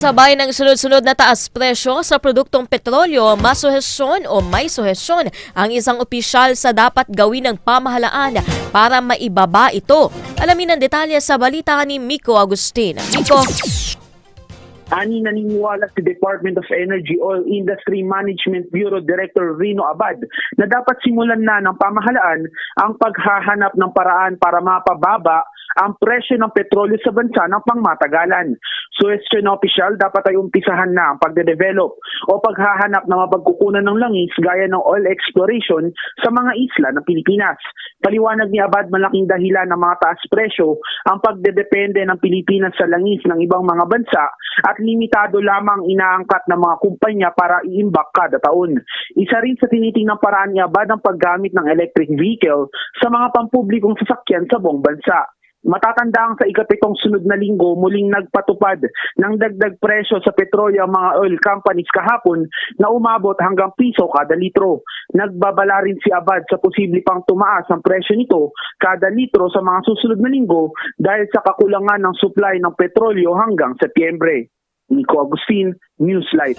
Sabay ng sunod-sunod na taas presyo sa produktong petrolyo, masuhesyon o may suhesyon ang isang opisyal sa dapat gawin ng pamahalaan para maibaba ito. Alamin ang detalye sa balita ni Miko Agustin. Miko, Ani naniniwala si Department of Energy Oil Industry Management Bureau Director Rino Abad na dapat simulan na ng pamahalaan ang paghahanap ng paraan para mapababa ang presyo ng petrolyo sa bansa ng pangmatagalan. Suwestyon na opisyal dapat ay umpisahan na ang pagde-develop o paghahanap ng mapagkukunan ng langis gaya ng oil exploration sa mga isla ng Pilipinas. Paliwanag ni Abad malaking dahilan ng mga taas presyo ang pagdedepende ng Pilipinas sa langis ng ibang mga bansa at limitado lamang inaangkat ng mga kumpanya para iimbak kada taon. Isa rin sa tinitingnan paraan ni Abad ang paggamit ng electric vehicle sa mga pampublikong sasakyan sa buong bansa. Matatandaan sa ikapitong sunod na linggo muling nagpatupad ng dagdag presyo sa petrolyo ang mga oil companies kahapon na umabot hanggang piso kada litro. Nagbabala rin si Abad sa posible pang tumaas ang presyo nito kada litro sa mga susunod na linggo dahil sa kakulangan ng supply ng petrolyo hanggang Setyembre. Nico Agustin, Newslight.